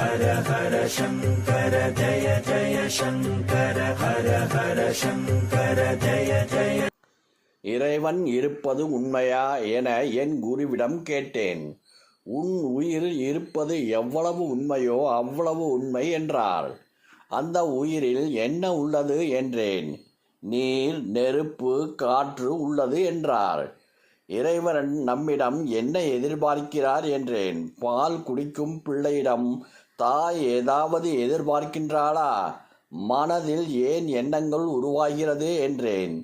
ஹர ஹர சங்கர ஜய ஜய சங்கர ஹர ஹர சங்கர ஜய ஜய இறைவன் இருப்பது உண்மையா என என் குருவிடம் கேட்டேன். உன் உயிர் இருப்பது எவ்வளவு உண்மையோ அவ்வளவு உண்மை என்றார் அந்த உயிரில் என்ன உள்ளது என்றேன். நீர் நெருப்பு காற்று உள்ளது என்றார் இறைவன் நம்மிடம் என்ன எதிர்பார்க்கிறார் என்றேன். பால் குடிக்கும் பிள்ளையிடம் தாய் ஏதாவது எதிர்பார்க்கின்றாளா? மனதில் ஏன் எண்ணங்கள் உருவாகிறது என்றேன்.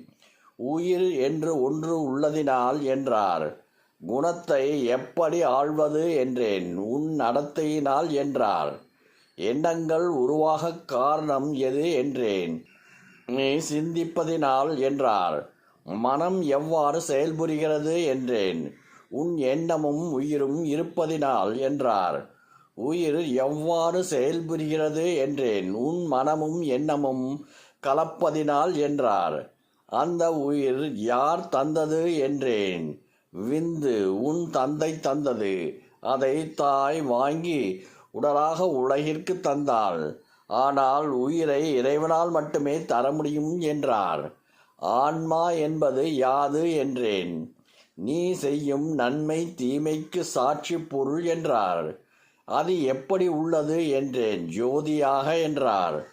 உயிர் என்று ஒன்று உள்ளதினால் என்றார். குணத்தை எப்படி ஆழ்வது என்றேன். உன் நடத்தையினால் என்றார். எண்ணங்கள் உருவாக காரணம் எது என்றேன். நீ சிந்திப்பதினால் என்றார். மனம் எவ்வாறு செயல்புரிகிறது என்றேன். உன் எண்ணமும் உயிரும் இருப்பதினால் என்றார். உயிர் எவ்வாறு செயல்புரிகிறது என்றேன். உன் மனமும் எண்ணமும் கலப்பதினால் என்றார். அந்த உயிர் யார் தந்தது என்றேன். விந்து உன் தந்தை தந்தது. அதை தாய் வாங்கி உடலாக உலகிற்கு தந்தாள். ஆனால் உயிரை இறைவனால் மட்டுமே தர முடியும் என்றார். ஆன்மா என்பது யாது என்றேன். நீ செய்யும் நன்மை தீமைக்கு சாட்சி பொருள் என்றார். அது எப்படி உள்ளது என்றேன். ஜோதியாக என்றார்.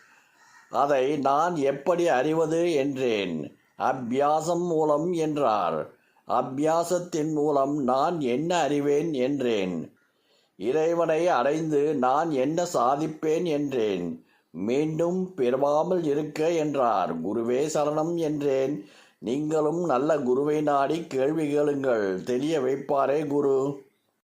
அதை நான் எப்படி அறிவது என்றேன். அபியாசம் மூலம் என்றார். அபியாசத்தின் மூலம் நான் என்ன அறிவேன் என்றேன். இறைவனை அடைந்து நான் என்ன சாதிப்பேன் என்றேன். மீண்டும் பிறவாமல் இருக்க என்றார். குருவே சரணம் என்றேன். நீங்களும் நல்ல குருவை நாடி கேள்வி கேளுங்கள். தெரிய வைப்பாரே குரு.